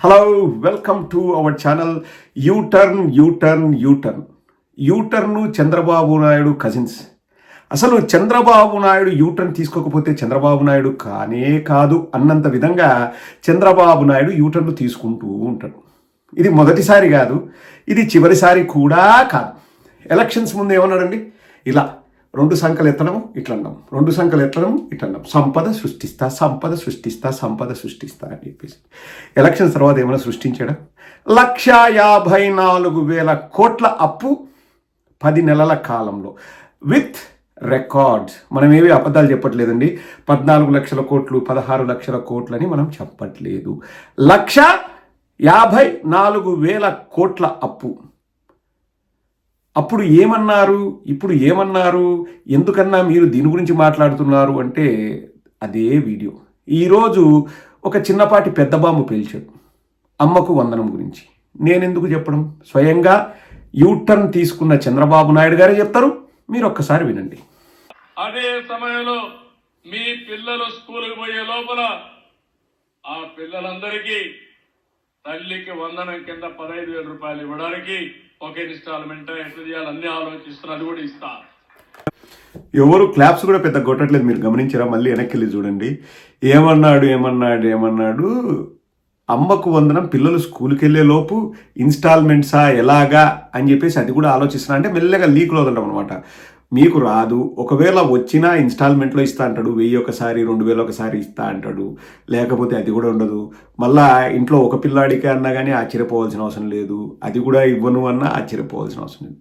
Hello welcome to our channel U turn U turn U turn U turn Chandrababu Naidu cousins అసలు Chandrababu Naidu U turn తీసుకోకపోతే చంద్రబాబు నాయుడు కానే కాదు అన్నంత విధంగా చంద్రబాబు నాయుడు యూటర్న్ తీసుకుంటూ ఉంటాడు. ఇది మొదటిసారి కాదు ఇది చివరిసారి కూడా కాదు. ఎలక్షన్స్ ముందు ఏమన్నాడండి? ఇలా రెండు సంఖ్యలు ఎత్తడం ఇట్లన్నాం రెండు సంఖ్యలు ఎత్తడం ఇట్లన్నాం సంపద సృష్టిస్తా సంపద సృష్టిస్తా సంపద సృష్టిస్తా అని చెప్పేసి. ఎలక్షన్ తర్వాత ఏమైనా సృష్టించాడా? లక్ష యాభై నాలుగు వేల కోట్ల అప్పు పది నెలల కాలంలో. With records. మనం ఏవి అబద్ధాలు చెప్పట్లేదండి. పద్నాలుగు లక్షల కోట్లు పదహారు లక్షల కోట్లని మనం చెప్పట్లేదు. లక్ష యాభై నాలుగు వేల కోట్ల అప్పు. అప్పుడు ఏమన్నారు? ఇప్పుడు ఏమన్నారు? ఎందుకన్నా మీరు దీని గురించి మాట్లాడుతున్నారు? అంటే అదే వీడియో. ఈరోజు ఒక చిన్నపాటి పెద్ద బాంబు పేల్చాడు అమ్మకు వందనం గురించి. నేనెందుకు చెప్పడం? స్వయంగా యూటర్న్ తీసుకున్న చంద్రబాబు నాయుడు గారే చెప్తారు. మీరు ఒక్కసారి వినండి. అదే సమయంలో మీ పిల్లలు స్కూల్కి పోయే లోపల ఆ పిల్లలందరికీ తల్లికి వందనం కింద పదహైదు వేల రూపాయలు ఇవ్వడానికి ఒక ఇన్స్టాల్మెంట్ ఎట్లా చేయాలి అన్ని ఆలోచిస్తున్నారు అది కూడా ఇస్తా. ఎవరు క్లాప్స్ కూడా పెద్ద కొట్టట్లేదు మీరు గమనించారా? మళ్ళీ వెనక్కి వెళ్ళి చూడండి. ఏమన్నాడు ఏమన్నాడు ఏమన్నాడు? అమ్మకు వందనం పిల్లలు స్కూల్కి వెళ్ళేలోపు ఇన్స్టాల్మెంట్సా ఎలాగా అని చెప్పేసి అది కూడా ఆలోచిస్తున్నా. అంటే మెల్లగా లీక్లో వదలడం అనమాట మీకు రాదు. ఒకవేళ వచ్చినా ఇన్స్టాల్మెంట్లో ఇస్తా అంటాడు. వెయ్యి ఒకసారి రెండు వేలు ఒకసారి ఇస్తా అంటాడు. లేకపోతే అది కూడా ఉండదు. మళ్ళా ఇంట్లో ఒక పిల్లాడికి అన్నా కానీ ఆశ్చర్యపోవాల్సిన అవసరం లేదు. అది కూడా ఇవ్వను అన్నా ఆశ్చర్యపోవాల్సిన అవసరం లేదు.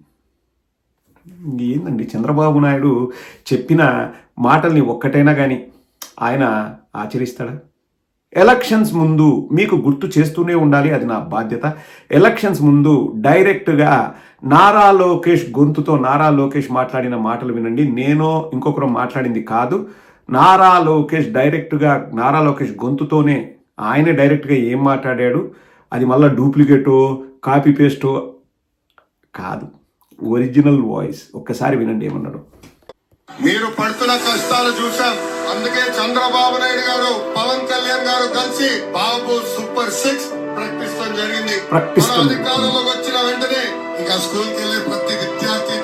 ఏందండి? చంద్రబాబు నాయుడు చెప్పిన మాటల్ని ఒక్కటైనా కానీ ఆయన ఆచరిస్తాడా? ఎలక్షన్స్ ముందు మీకు గుర్తు చేస్తూనే ఉండాలి అది నా బాధ్యత. ఎలక్షన్స్ ముందు డైరెక్ట్గా నారా లోకేష్ గొంతుతో నారా లోకేష్ మాట్లాడిన మాటలు వినండి. నేను ఇంకొకరు మాట్లాడింది కాదు. నారా లోకేష్ డైరెక్ట్గా నారా లోకేష్ గొంతుతోనే ఆయనే డైరెక్ట్గా ఏం మాట్లాడాడు? అది మళ్ళీ డూప్లికేటో కాపీ పేస్టో కాదు. ఒరిజినల్ వాయిస్ ఒక్కసారి వినండి ఏమన్నాడు. మీరు పడుతున్న కష్టాలు చూసాం అందుకే చంద్రబాబు నాయుడు గారు పవన్ కళ్యాణ్ గారు కలిసి బాబు సూపర్ సిక్స్ ప్రకటిస్తాం జరిగింది. అధికారంలోకి వచ్చిన వెంటనే ఇంకా స్కూల్కి వెళ్ళే ప్రతి విద్యార్థి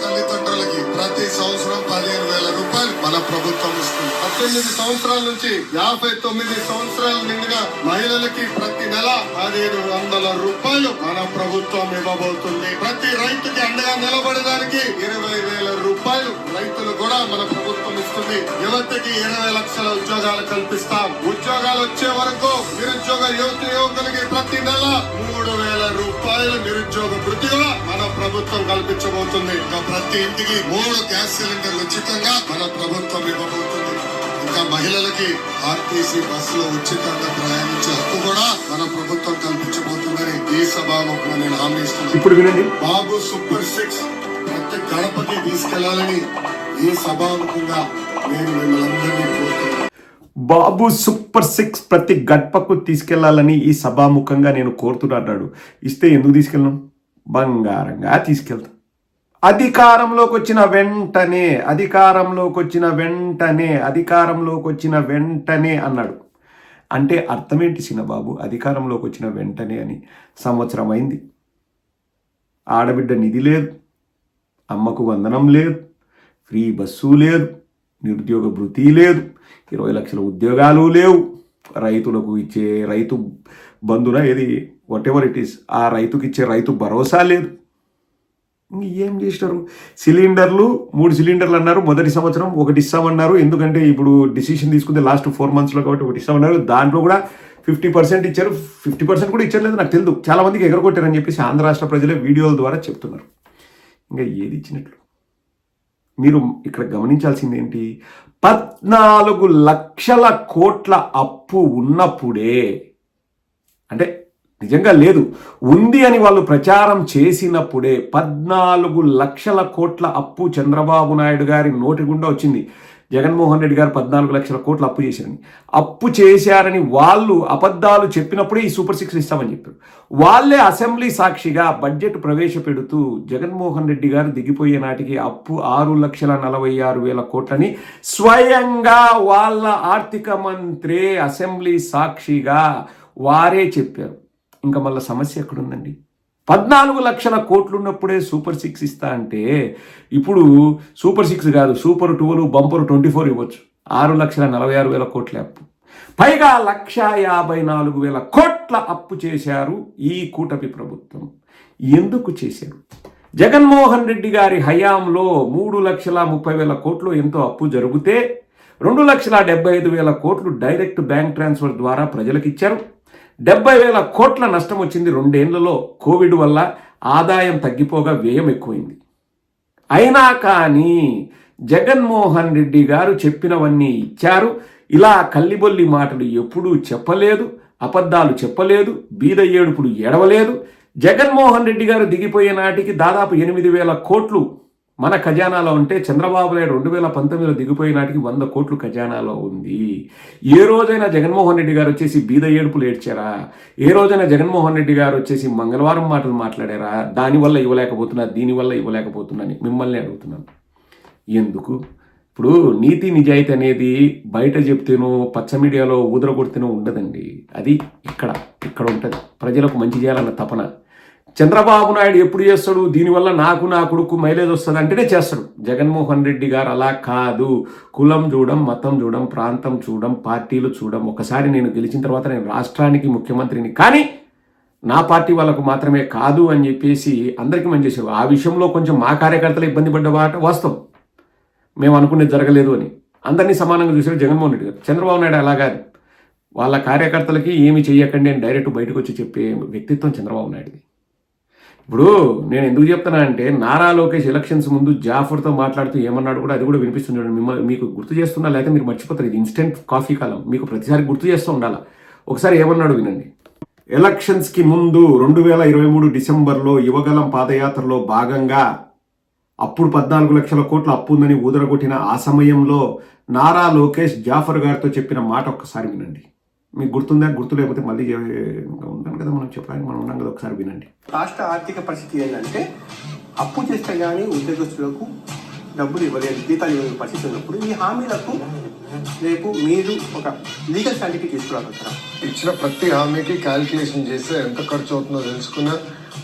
ప్రభుత్వం ఇస్తుంది. పద్దెనిమిది సంవత్సరాల నుంచి యాభై తొమ్మిది సంవత్సరాల నిండుగా మహిళలకి ప్రతి నెల పదిహేడు వందల రూపాయలు మన ప్రభుత్వం ఇవ్వబోతుంది. ప్రతి రైతుకి అండగా నిలబడడానికి ఇరవై వేల రూపాయలు రైతులు కూడా మన ప్రభుత్వం ఇస్తుంది. యువతకి ఇరవై లక్షల ఉద్యోగాలు కల్పిస్తాం. ఉద్యోగాలు వచ్చే వరకు నిరుద్యోగ యువత యువకులకి ప్రతి నెల మూడు వేల రూపాయలు నిరుద్యోగ వృత్తిగా ప్రభుత్వం కల్పించబోతుంది. ఇంకా ప్రతి ఇంటికి మూడు గ్యాస్ సిలిండర్లు ఉచితంగా మన ప్రభుత్వం ఇవ్వబోతుంది. ఇంకా మహిళలకి ఆర్టీసీ బస్సులో ఉచితంగా ప్రయాణించే హక్కు కూడా మన ప్రభుత్వం కల్పించబోతుందని ఈ సభాముఖంగా నేను హామీ ఇస్తున్నాను. ఇప్పుడు వినండి. బాబు సూపర్ సిక్స్ ప్రతి గడపకి తీసుకెళ్ళాలని ఈ సభాముఖంగా నేను మిమ్మల్ని కోరుతున్నాను. బాబు సూపర్ సిక్స్ ప్రతి గడపకు తీసుకెళ్ళాలని ఈ సభాముఖంగా నేను కోరుతున్నాడు ఇస్తే ఎందుకు తీసుకెళ్ళాం? బంగారంగా తీసుకెళ్తాం. అధికారంలోకి వచ్చిన వెంటనే అధికారంలోకి వచ్చిన వెంటనే అధికారంలోకి వచ్చిన వెంటనే అన్నాడు. అంటే అర్థమేంటి చిన్నబాబు? అధికారంలోకి వచ్చిన వెంటనే అని సంవత్సరం అయింది ఆడబిడ్డ నిధి లేదు అమ్మకు వందనం లేదు ఫ్రీ బస్సు లేదు నిరుద్యోగ భృతి లేదు ఇరవై లక్షల ఉద్యోగాలు లేవు. రైతులకు ఇచ్చే రైతు బంధున ఏది వాట్ ఎవర్ ఇట్ ఈస్ ఆ రైతుకి ఇచ్చే రైతు భరోసా లేదు. ఇంక ఏం చేసినారు? సిలిండర్లు మూడు సిలిండర్లు అన్నారు మొదటి సంవత్సరం ఒకటి ఇస్తామన్నారు. ఎందుకంటే ఇప్పుడు డిసిషన్ తీసుకుంటే లాస్ట్ ఫోర్ మంత్స్లో కాబట్టి ఒకటి ఇస్తామన్నారు. దాంట్లో కూడా ఫిఫ్టీ పర్సెంట్ ఇచ్చారు. ఫిఫ్టీ పర్సెంట్ కూడా ఇచ్చలేదు నాకు తెలియదు చాలా మందికి ఎగరగొట్టారని చెప్పేసి ఆంధ్ర రాష్ట్ర ప్రజలే వీడియోల ద్వారా చెప్తున్నారు. ఇంకా ఏది ఇచ్చినట్లు? మీరు ఇక్కడ గమనించాల్సింది ఏంటి? పద్నాలుగు లక్షల కోట్ల అప్పు ఉన్నప్పుడే అంటే నిజంగా లేదు. ఉంది అని వాళ్ళు ప్రచారం చేసినప్పుడే పద్నాలుగు లక్షల కోట్ల అప్పు చంద్రబాబు నాయుడు గారి నోటి గుండా వచ్చింది. జగన్మోహన్ రెడ్డి గారు పద్నాలుగు లక్షల కోట్లు అప్పు చేశారని. అప్పు చేశారని వాళ్ళు అబద్ధాలు చెప్పినప్పుడే ఈ సూపర్ సిక్స్ ఇస్తామని చెప్పారు. వాళ్ళే అసెంబ్లీ సాక్షిగా బడ్జెట్ ప్రవేశపెడుతూ జగన్మోహన్ రెడ్డి గారు దిగిపోయే నాటికి అప్పు ఆరు లక్షల నలభై ఆరు వేల కోట్లని స్వయంగా వాళ్ళ ఆర్థిక మంత్రే అసెంబ్లీ సాక్షిగా వారే చెప్పారు. ఇంకా మళ్ళీ సమస్య ఎక్కడుందండి? పద్నాలుగు లక్షల కోట్లు ఉన్నప్పుడే సూపర్ సిక్స్ ఇస్తా అంటే ఇప్పుడు సూపర్ సిక్స్ కాదు సూపర్ టూలు బంపర్ ట్వంటీ ఫోర్ ఇవ్వచ్చు. ఆరు లక్షల నలభై ఆరు వేల కోట్ల అప్పు. పైగా లక్ష యాభై నాలుగు వేల కోట్ల అప్పు చేశారు ఈ కూటమి ప్రభుత్వం. ఎందుకు చేశారు? జగన్మోహన్ రెడ్డి గారి హయాంలో మూడు లక్షల ముప్పై వేల కోట్లు ఎంతో అప్పు జరిగితే రెండు లక్షల డెబ్బై ఐదు వేల కోట్లు డైరెక్ట్ బ్యాంక్ ట్రాన్స్ఫర్ ద్వారా ప్రజలకు ఇచ్చారు డెబ్బై వేల కోట్ల నష్టం వచ్చింది రెండేళ్ళలో కోవిడ్ వల్ల ఆదాయం తగ్గిపోగా వ్యయం ఎక్కువైంది. అయినా కానీ జగన్మోహన్ రెడ్డి గారు చెప్పినవన్నీ ఇచ్చారు. ఇలా కల్లిబొల్లి మాటలు ఎప్పుడూ చెప్పలేదు అబద్ధాలు చెప్పలేదు బీద ఏడుపులు ఎడవలేదు జగన్మోహన్ రెడ్డి గారు దిగిపోయే నాటికి దాదాపు ఎనిమిది వేల కోట్లు మన ఖజానాలో ఉంటే చంద్రబాబు నాయుడు రెండు వేల పంతొమ్మిదిలో దిగిపోయే నాటికి వంద కోట్లు ఖజానాలో ఉంది. ఏ రోజైనా జగన్మోహన్ రెడ్డి గారు వచ్చేసి బీద ఏడుపులు ఏడ్చారా? ఏ రోజైనా జగన్మోహన్ రెడ్డి గారు వచ్చేసి మంగళవారం మాటలు మాట్లాడారా? దానివల్ల ఇవ్వలేకపోతున్నా దీనివల్ల ఇవ్వలేకపోతున్నాని మిమ్మల్ని అడుగుతున్నాను. ఎందుకు? ఇప్పుడు నీతి నిజాయితీ అనేది బయట చెప్తేనో పచ్చ మీడియాలో ఊదరగొడితేనో ఉండదండి. అది ఇక్కడ ఇక్కడ ఉంటుంది. ప్రజలకు మంచి చేయాలన్న తపన. చంద్రబాబు నాయుడు ఎప్పుడు చేస్తాడు? దీనివల్ల నాకు నా కొడుకు మైలేజ్ వస్తుంది అంటేనే చేస్తాడు. జగన్మోహన్ రెడ్డి గారు అలా కాదు. కులం చూడం మతం చూడం ప్రాంతం చూడం పార్టీలు చూడం. ఒకసారి నేను గెలిచిన తర్వాత నేను రాష్ట్రానికి ముఖ్యమంత్రిని. కానీ నా పార్టీ వాళ్ళకు మాత్రమే కాదు అని చెప్పేసి అందరికీ మంచి చేశారు. ఆ విషయంలో కొంచెం మా కార్యకర్తలు ఇబ్బంది పడ్డవాట వాస్తవం. మేము అనుకునేది జరగలేదు అని. అందరినీ సమానంగా చూసారు జగన్మోహన్ రెడ్డి గారు. చంద్రబాబు నాయుడు అలా కాదు. వాళ్ళ కార్యకర్తలకి ఏమి చేయకండి అని డైరెక్ట్ బయటకు వచ్చి చెప్పే వ్యక్తిత్వం చంద్రబాబు నాయుడుది. ఇప్పుడు నేను ఎందుకు చెప్తున్నా అంటే నారా లోకేష్ ఎలక్షన్స్ ముందు జాఫర్తో మాట్లాడుతూ ఏమన్నాడు కూడా అది కూడా వినిపిస్తుంది చూడండి. మిమ్మల్ని మీకు గుర్తు చేస్తున్నా లేకపోతే మీరు మర్చిపోతారు. ఇది ఇన్స్టెంట్ కాఫీ కాలం. మీకు ప్రతిసారి గుర్తు చేస్తూ ఉండాలి? ఒకసారి ఏమన్నాడు వినండి. ఎలక్షన్స్కి ముందు రెండు వేల ఇరవై మూడు డిసెంబర్లో యువగలం పాదయాత్రలో భాగంగా అప్పుడు పద్నాలుగు లక్షల కోట్ల అప్పు ఉందని ఊదరగొట్టిన ఆ సమయంలో నారా లోకేష్ జాఫర్ గారితో చెప్పిన మాట ఒక్కసారి వినండి. మీకు గుర్తుందా? గుర్తు లేకపోతే మళ్ళీ ఉన్నాను కదా మనం చెప్పడానికి మనం ఉన్నాం కదా ఒకసారి వినండి. రాష్ట్ర ఆర్థిక పరిస్థితి ఏంటంటే అప్పు చేస్తే కానీ ఉద్యోగస్తులకు డబ్బులు ఇవ్వలేదు జీతాలు ఇవ్వలేని పరిస్థితి ఉన్నప్పుడు ఈ హామీలకు రేపు మీరు ఒక లీగల్ సర్టిఫికేట్ తీసుకురాగలుగుతారా? ఇచ్చిన ప్రతి హామీకి క్యాల్కులేషన్ చేస్తే ఎంత ఖర్చు అవుతుందో తెలుసుకున్న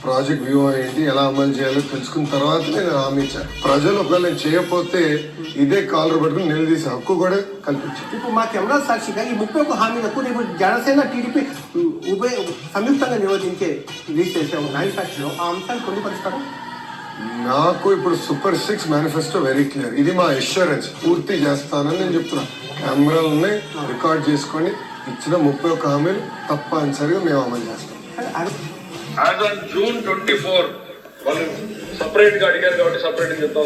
ప్రాజెక్ట్ వ్యూ ఏంటి ఎలా అమలు చేయాలో తెలుసుకున్న తర్వాత నేను హామీ ఇచ్చాను ప్రజలు ఒకవేళ నేను చేయకపోతే ఇదే కాలర్ పట్టుకుని నిలదీసే హక్కు కూడా కల్పించాను ఇప్పుడు మా కెమెరా సాక్షిగా ఈ ముప్పై ఒక్క హామీలకు రేపు జనసేన టీడీపీ ఉభయ సంయుక్తంగా నిరోధించే రిలీజ్ చేసే న్యాయ సాక్షిలో ఆ అంశాలు పొందుపరుస్తారు? నాకు ఇప్పుడు super six manifesto very clear. ఇది మా అష్యూరెన్స్ పూర్తి చేస్తానని నేను చెప్తున్నా. కెమెరాలు ఉన్నాయి రికార్డ్ చేసుకొని ఇచ్చిన ముప్పై ఒక్క హామీలు తప్పనిసరిగా మేము అమలు చేస్తాం. As on June twenty four వాళ్ళు సపరేట్గా అడిగారు కాబట్టి సపరేట్గా చెప్తాం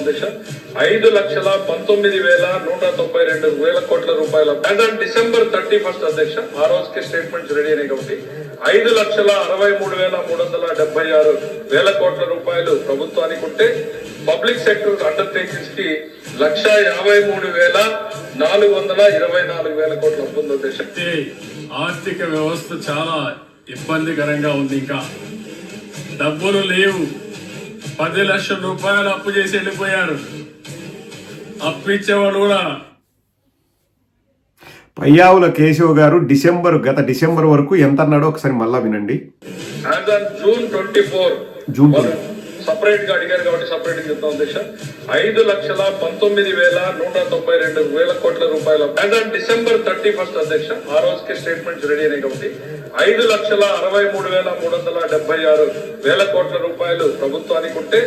ఐదు లక్షల పంతొమ్మిది వేల నూట తొంభై రెండు వేల కోట్ల రూపాయల as on December thirty first అధ్యక్ష ఆ రోజుకి స్టేట్మెంట్స్ రెడీ అయినాయి కాబట్టి ఐదు లక్షల అరవై మూడు వేల మూడు వందల డెబ్బై ఆరు వేల కోట్ల రూపాయలు ప్రభుత్వానికి ఉంటే పబ్లిక్ సెక్టర్ అండర్టేకింగ్స్కి లక్ష యాభై మూడు వేల నాలుగు వందల ఇరవై నాలుగు వేల కోట్ల అప్పు ఉంది ఆర్థిక వ్యవస్థ చాలా ఇబ్బందికరంగా ఉంది ఇంకా. డబ్బులు లేవు. పది లక్షల రూపాయలు అప్పు చేసి వెళ్ళిపోయారు. అప్పు ఇచ్చేవాడు కూడా. పయ్యావుల కేశవ్ గారు డిసెంబర్ గత డిసెంబర్ వరకు ఎంత అన్నాడో ఒకసారి మళ్ళా వినండి. జూన్ ట్వంటీ ఫోర్ జూన్ సపరేట్గా అడిగారు కాబట్టి సపరేట్గా చెప్తాం అధ్యక్ష ఐదు లక్షల పంతొమ్మిది వేల నూట తొంభై రెండు వేల కోట్ల రూపాయల డిసెంబర్ థర్టీ ఫస్ట్ అధ్యక్ష ఆ రోజుకి స్టేట్మెంట్స్ రెడీ అయినాయి కాబట్టి ఐదు లక్షల అరవై మూడు వేల మూడు వందల డెబ్బై ఆరు వేల కోట్ల రూపాయలు ప్రభుత్వానికి ఉంటే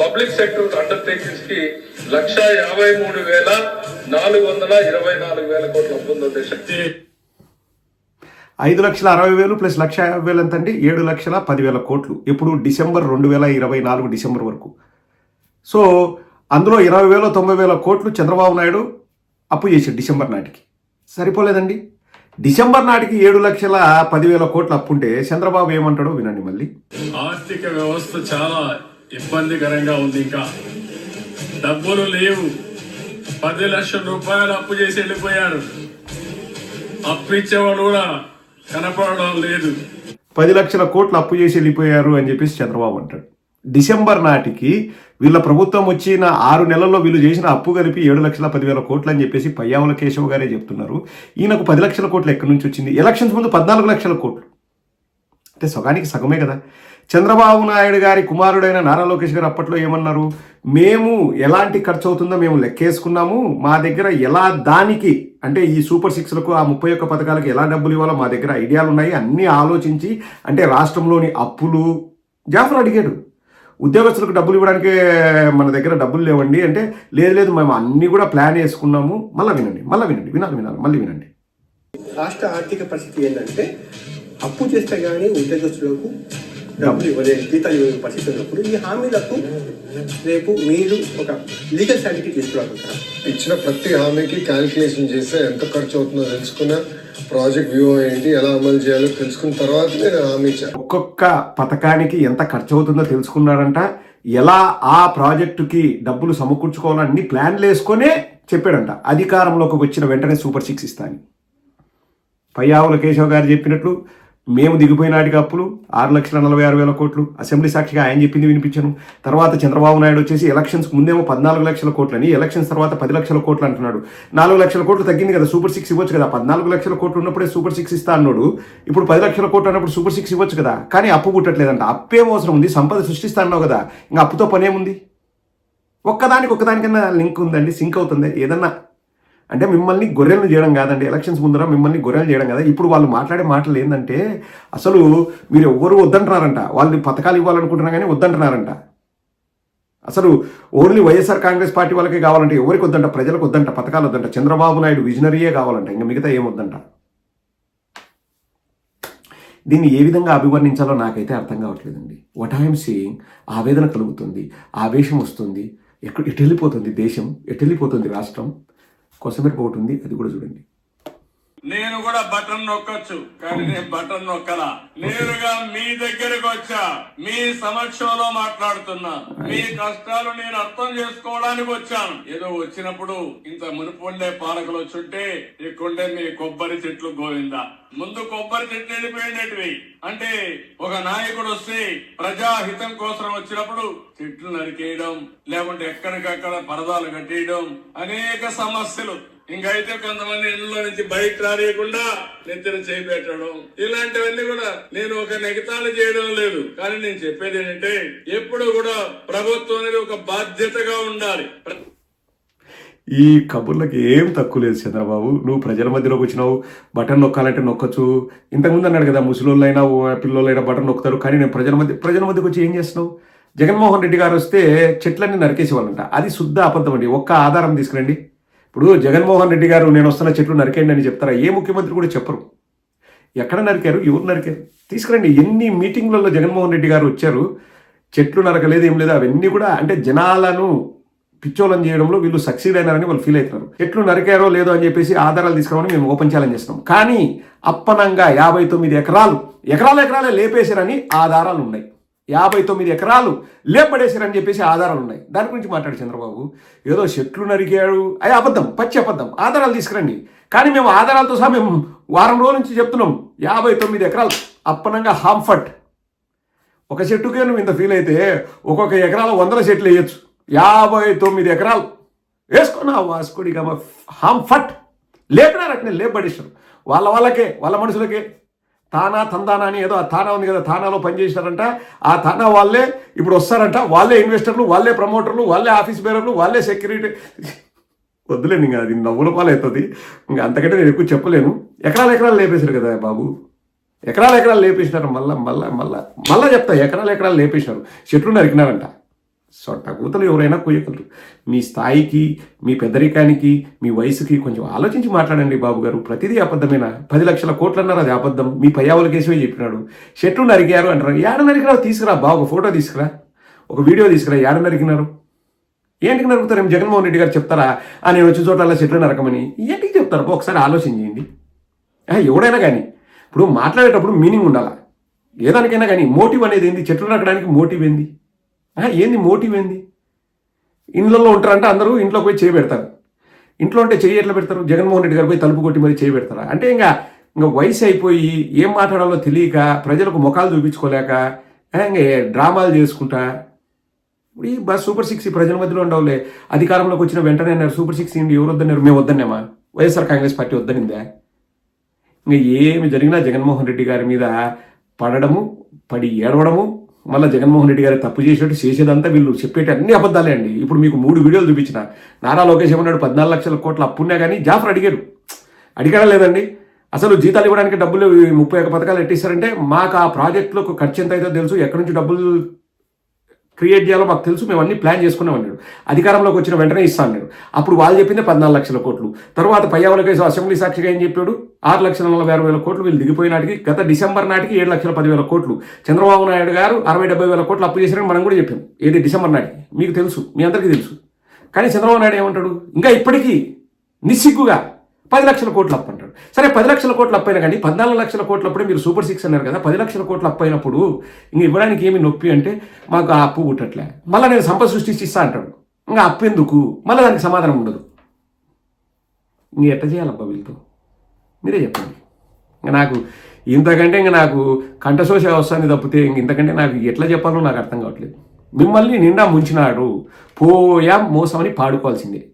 పబ్లిక్ సెక్టర్ అండర్టేకింగ్స్కి లక్ష యాభై మూడు వేల నాలుగు వందల ఇరవై నాలుగు వేల కోట్ల అప్పు శక్తి ఐదు లక్షల అరవై వేలు ప్లస్ లక్ష యాభై వేలు ఎంత అండి ఏడు లక్షల పదివేల కోట్లు. ఇప్పుడు డిసెంబర్ రెండు వేల ఇరవై నాలుగు డిసెంబర్ వరకు. సో అందులో ఇరవై వేల తొంభై వేల కోట్లు చంద్రబాబు నాయుడు అప్పు చేశాడు డిసెంబర్ నాటికి. సరిపోలేదండి? డిసెంబర్ నాటికి ఏడు లక్షల పదివేల కోట్లు అప్పు ఉంటే చంద్రబాబు ఏమంటాడో వినండి మళ్ళీ. ఆర్థిక వ్యవస్థ చాలా ఇబ్బందికరంగా ఉంది ఇంకా. డబ్బులు లేవు. పది లక్షల రూపాయలు అప్పు చేసి వెళ్ళిపోయారు. అప్పు ఇచ్చేవాడు కూడా కనపడడం లేదు. పది లక్షల కోట్లు అప్పు చేసి వెళ్ళిపోయారు అని చెప్పేసి చంద్రబాబు అంటాడు. డిసెంబర్ నాటికి వీళ్ళ ప్రభుత్వం వచ్చిన ఆరు నెలల్లో వీళ్ళు చేసిన అప్పు కలిపి ఏడు లక్షల పదివేల కోట్లు అని చెప్పేసి పయ్యావుల కేశవ్ గారే చెప్తున్నారు. ఈయనకు పది లక్షల కోట్లు ఎక్కడి నుంచి వచ్చింది? ఎలక్షన్స్ ముందు పద్నాలుగు లక్షల కోట్లు. అంటే సగానికి సగమే కదా. చంద్రబాబు నాయుడు గారి కుమారుడైన నారా లోకేష్ గారు అప్పట్లో ఏమన్నారు? మేము ఎలాంటి ఖర్చు అవుతుందో మేము లెక్కేసుకున్నాము. మా దగ్గర ఎలా దానికి అంటే ఈ సూపర్ సిక్స్లకు ఆ ముప్పై ఒక్క పథకాలకు ఎలా డబ్బులు ఇవ్వాలో మా దగ్గర ఐడియాలు ఉన్నాయి. అన్నీ ఆలోచించి అంటే రాష్ట్రంలోని అప్పులు జాఫర్ అడిగాడు. ఉద్యోగస్తులకు డబ్బులు ఇవ్వడానికి మన దగ్గర డబ్బులు లేవండి అంటే లేదు లేదు మేము అన్నీ కూడా ప్లాన్ వేసుకున్నాము మళ్ళీ వినండి మళ్ళీ వినండి వినాలి వినాలి మళ్ళీ వినండి. రాష్ట్ర ఆర్థిక పరిస్థితి ఏంటంటే అప్పు చేస్తే కానీ ఉద్యోగస్తులకు డబ్బులు ఇవ్వలేదు జీతాలు ఇవ్వలేని పరిస్థితి ఉన్నప్పుడు ఈ హామీలకు రేపు మీరు ఒక లీగల్ సర్టిఫికేట్ తీసుకురాగలుగుతారా? ఇచ్చిన ప్రతి హామీకి క్యాల్కులేషన్ చేస్తే ఎంత ఖర్చు అవుతుందో తెలుసుకున్న ప్రాజెక్ట్ వ్యూ ఏంటి ఎలా అమలు చేయాలో తెలుసుకున్న తర్వాత నేను హామీ ఇచ్చాను ఒక్కొక్క పథకానికి ఎంత ఖర్చు అవుతుందో తెలుసుకున్నారంట ఎలా ఆ ప్రాజెక్టుకి డబ్బులు సమకూర్చుకోవాలని ప్లాన్లు వేసుకొనే చెప్పాడంట. అధికారంలోకి వచ్చిన వెంటనే సూపర్ సిక్స్ ఇస్తాను పయ్యావుల కేశవ్ గారు చెప్పినట్లు మేము దిగిపోయినాటికి అప్పులు ఆరు లక్షల నలభై ఆరు వేల కోట్లు. అసెంబ్లీ సాక్షిగా ఆయన చెప్పింది వినిపించాను. తర్వాత చంద్రబాబు నాయుడు వచ్చేసి ఎలక్షన్స్ ముందేమో పద్నాలుగు లక్షల కోట్లని ఎలక్షన్స్ తర్వాత పది లక్షల కోట్లు అంటున్నాడు. నాలుగు లక్షల కోట్లు తగ్గింది కదా సూపర్ సిక్స్ ఇవ్వచ్చు కదా. పద్నాలుగు లక్షల కోట్లు ఉన్నప్పుడే సూపర్ సిక్స్ ఇస్తా అన్నాడు. ఇప్పుడు పది లక్షల కోట్లు అన్నప్పుడు సూపర్ సిక్స్ ఇవ్వచ్చు కదా. కానీ అప్పు పుట్టట్లేదంట అప్పేం అవసరం ఉంది సంపద సృష్టిస్తా అన్నావు కదా. ఇంకా అప్పుతో పనేముంది? ఒక్కదానికి ఒక్కదానికన్నా లింక్ ఉందండి సింక్ అవుతుంది. ఏదన్నా అంటే మిమ్మల్ని గొర్రెలను చేయడం కాదండి. ఎలక్షన్స్ ముందర మిమ్మల్ని గొర్రెలు చేయడం కదా. ఇప్పుడు వాళ్ళు మాట్లాడే మాటలు ఏంటంటే అసలు మీరు ఎవ్వరు వద్దంటున్నారంట. వాళ్ళు పథకాలు ఇవ్వాలనుకుంటున్నా కానీ వద్దంటున్నారంట. అసలు ఓన్లీ వైఎస్ఆర్ కాంగ్రెస్ పార్టీ వాళ్ళకే కావాలంటే ఎవరికి వద్దంట? ప్రజలకు వద్దంట? పథకాలు వద్దంట? చంద్రబాబు నాయుడు విజనరీయే కావాలంట. ఇంకా మిగతా ఏమొద్దంట వద్దంట? దీన్ని ఏ విధంగా అభివర్ణించాలో నాకైతే అర్థం కావట్లేదండి. వాట్ ఐఎమ్ సీయింగ్ ఆవేదన కలుగుతుంది ఆవేశం వస్తుంది ఎక్కడ ఎటు వెళ్ళిపోతుంది దేశం ఎటు వెళ్ళిపోతుంది రాష్ట్రం? కొసమెరు ఉంది అది కూడా చూడండి. నేను కూడా బటన్ నొక్కొచ్చు కానీ నేను బటన్ నొక్కలా. నేరుగా మీ దగ్గరకు వచ్చా మీ సమక్షంలో మాట్లాడుతున్నా. మీ కష్టాలు నేను అర్థం చేసుకోవడానికి వచ్చాను. ఏదో వచ్చినప్పుడు ఇంత మునుపుండే పాలకులు వచ్చుంటే ఇక్కడుండే మీ కొబ్బరి చెట్లు గోవిందా. ముందు కొబ్బరి చెట్లు వెళ్ళిపోయినటివి అంటే ఒక నాయకుడు వస్తే ప్రజాహితం కోసం వచ్చినప్పుడు చెట్లు నరికేయడం లేకుంటే ఎక్కడికక్కడ పరదాలు కట్టేయడం అనేక సమస్యలు. ఇంకైతే కొంతమంది ఇళ్ళలో నుంచి బయట రానియకుండా నెత్తిన చేపెట్టడం ఇలాంటివన్నీ కూడా నేను ఒక నెగతాలు చేయడం లేదు. కానీ నేను చెప్పేది ఏంటంటే ఎప్పుడు కూడా ప్రభుత్వం అనేది ఒక బాధ్యతగా ఉండాలి. ఈ కబుర్లకి ఏం తక్కువ లేదు చంద్రబాబు. నువ్వు ప్రజల మధ్యలోకి వచ్చినావు బటన్ నొక్కాలంటే నొక్కచ్చు. ఇంతకుముందు అన్నాడు కదా ముసలోళ్ళైనా పిల్లోళ్ళైనా బటన్ నొక్కుతారు. కానీ నేను ప్రజల మధ్య ప్రజల మధ్యకి వచ్చి ఏం చేస్తున్నావు? జగన్మోహన్ రెడ్డి గారు వస్తే చెట్లన్నీ నరికేసేవాళ్ళంట. అది శుద్ధ అబద్ధం అండి. ఒక్క ఆధారం తీసుకురండి. ఇప్పుడు జగన్మోహన్ రెడ్డి గారు నేను వస్తున్న చెట్లు నరికేయండి అని చెప్తారా? ఏ ముఖ్యమంత్రి కూడా చెప్పరు. ఎక్కడ నరికారు? ఎవరు నరికారు? తీసుకురండి. ఎన్ని మీటింగ్లలో జగన్మోహన్ రెడ్డి గారు వచ్చారు చెట్లు నరకలేదు ఏం లేదు అవన్నీ కూడా అంటే జనాలను పిచ్చోళం చేయడంలో వీళ్ళు సక్సీడ్ అయినారని వాళ్ళు ఫీల్ అవుతున్నారు. చెట్లు నరికారో లేదో అని చెప్పేసి ఆధారాలు తీసుకురావని మేము ఓపెన్ ఛాలెంజ్ చేస్తున్నాం. కానీ అప్పనంగా యాభై తొమ్మిది ఎకరాలు ఎకరాలు ఎకరాలే లేపేశారని ఆధారాలు ఉన్నాయి. యాభై తొమ్మిది ఎకరాలు లేపడేశారని చెప్పేసి ఆధారాలు ఉన్నాయి దాని గురించి మాట్లాడు చంద్రబాబు. ఏదో చెట్లు నరికాడు. అది అబద్ధం పచ్చి అబద్ధం. ఆధారాలు తీసుకురండి. కానీ మేము ఆధారాలతో సహా మేము వారం రోజుల నుంచి చెప్తున్నాం. యాభై తొమ్మిది ఎకరాలు అప్పనంగా హాంఫట్ ఒక చెట్టుకే నువ్వు ఇంత ఫీల్ అయితే ఒక్కొక్క ఎకరాలు వందల చెట్లు వేయచ్చు. యాభై తొమ్మిది ఎకరాలు వేసుకున్నా వాస్కోడిగా హాంఫట్ లేపినారు అట్నే లేపడేశారు. వాళ్ళ వాళ్ళకే వాళ్ళ మనుషులకే. తానా తందానా అని ఏదో ఆ తానా ఉంది కదా తానాలో పనిచేసినారంట ఆ తానా వాళ్ళే ఇప్పుడు వస్తారంట. వాళ్ళే ఇన్వెస్టర్లు వాళ్ళే ప్రమోటర్లు వాళ్ళే ఆఫీస్ బేరర్లు వాళ్ళే సెక్యూరిటీ. వద్దులేండి ఇంకా అది నవ్వుల పాలవుతుంది ఇంకా అంతకంటే నేను ఎక్కువ చెప్పలేను. ఎకరాలు ఎకరాలు లేపేశారు కదా బాబు. ఎకరాలు ఎకరాలు లేపేసినారు. మళ్ళా మళ్ళా మళ్ళా మళ్ళా చెప్తా. ఎకరాలు ఎకరాలు లేపేసినారు చెట్లు నరికినారంట. సొట్ట కూతలు ఎవరైనా కొయ్యగలరు మీ స్థాయికి మీ పెద్దరికానికి మీ వయసుకి కొంచెం ఆలోచించి మాట్లాడండి బాబు గారు ప్రతిదీ అబద్ధమేనా? పది లక్షల కోట్లు అన్నారు అది అబద్ధం. మీ పయ్యావుల కేసువే చెప్పినాడు. చెట్లు నరికారు అంటారు. ఏడ నరికినారు తీసుకురా బాబు ఒక ఫోటో తీసుకురా. ఒక వీడియో తీసుకురా. ఏడ నరికినారు? ఏంటికి నరుకుతారు? జగన్మోహన్ రెడ్డి గారు చెప్తారా? ఆ నేను వచ్చిన చోట్ల చెట్లు నరకమని. ఏంటికి చెప్తారు? ఒకసారి ఆలోచన చేయండి. ఎవడైనా కానీ ఇప్పుడు మాట్లాడేటప్పుడు మీనింగ్ ఉండాలా? ఏదానికైనా కానీ మోటివ్ అనేది ఏంది? చెట్లు నరకడానికి మోటివ్ ఏంది? ఏంది మోటివ్ ఏంది? ఇండ్లలో ఉంటారంటే అందరూ ఇంట్లోకి పోయి చేయి పెడతారు. ఇంట్లో ఉంటే చేయి ఎట్లా పెడతారు? జగన్మోహన్ రెడ్డి గారు పోయి తలుపు కొట్టి మరి చేయబెడతారా అంటే ఇంకా ఇంకా వయసు అయిపోయి ఏం మాట్లాడాలో తెలియక ప్రజలకు ముఖాలు చూపించుకోలేక ఇంకా డ్రామాలు చేసుకుంటా? ఇప్పుడు ఈ బస్ సూపర్ సిక్స్ ప్రజల మధ్యలో ఉండవులే. అధికారంలోకి వచ్చిన వెంటనే అన్నారు సూపర్ సిక్స్ ఏంటి? ఎవరు వద్దన్నారు? మేము వద్దన్నామా? వైఎస్ఆర్ కాంగ్రెస్ పార్టీ వద్దనిందా? ఇంకా ఏమి జరిగినా జగన్మోహన్ రెడ్డి గారి మీద పడడము పడి ఏడవడము మళ్ళీ జగన్మోహన్ రెడ్డి గారు తప్పు చేసేట్టు చేసేదంతా వీళ్ళు చెప్పేటి అన్ని అబద్ధాలే అండి. ఇప్పుడు మీకు మూడు వీడియోలు చూపించిన. నారా లోకేష్ ఏమన్నాడు? పద్నాలుగు లక్షల కోట్ల అప్పున్నా కానీ జాఫర్ అడిగారు. అడిగడం లేదండి? అసలు జీతాలు ఇవ్వడానికి డబ్బులు ముప్పై ఒక్క పథకాలు ఎట్టిస్తారంటే మాకు ఆ ప్రాజెక్టులకు ఖర్చు ఎంత అయితే తెలుసు. ఎక్కడి నుంచి డబ్బులు క్రియేట్ చేయాలో మాకు తెలుసు మేము అన్ని ప్లాన్ చేసుకున్నాం అన్నాడు. అధికారంలోకి వచ్చిన వెంటనే ఇస్తాను అన్నాడు. అప్పుడు వాళ్ళు చెప్పింది పద్నాలుగు లక్షల కోట్లు. తర్వాత పయ్యావుల కేసు అసెంబ్లీ సాక్షిగా ఏం చెప్పాడు? ఆరు లక్షల నలభై ఆరు వేల కోట్లు వీళ్ళు దిగిపోయిన నాటికి గత డిసెంబర్ నాటికి ఏడు లక్షల పదివేల కోట్లు. చంద్రబాబు నాయుడు గారు అరవై డెబ్బై వేల కోట్లు అప్పు చేశారని మనం కూడా చెప్పాం. ఏది డిసెంబర్ నాటికి? మీకు తెలుసు మీ అందరికీ తెలుసు. కానీ చంద్రబాబు నాయుడు ఏమంటాడు? ఇంకా ఇప్పటికీ నిస్సిగ్గుగా పది లక్షల కోట్లు అప్పు అంటాడు సరే పది లక్షల కోట్లు అప్పైనా కానీ పద్నాలుగు లక్షల కోట్లు అప్పుడే మీరు సూపర్ సిక్స్ అన్నారు కదా పది లక్షల కోట్లు అప్పైనప్పుడు ఇంక ఇవ్వడానికి ఏమి నొప్పి అంటే మాకు ఆ అప్పు పుట్టట్లే. మళ్ళీ నేను సంపద సృష్టించి ఇస్తా అంటాడు. ఇంకా అప్పు ఎందుకు? మళ్ళీ దానికి సమాధానం ఉండదు. ఇంక ఎట్ట చేయాలబ్బా వీళ్ళతో? మీరే చెప్పండి. ఇంకా నాకు ఇంతకంటే ఇంకా నాకు కంఠశోష వస్తుంది తప్పితే ఇంక ఇంతకంటే నాకు ఎట్లా చెప్పాలో నాకు అర్థం కావట్లేదు. మిమ్మల్ని నిండా ముంచినాడు. పోయా మోసమని పాడుకోవాల్సిందే.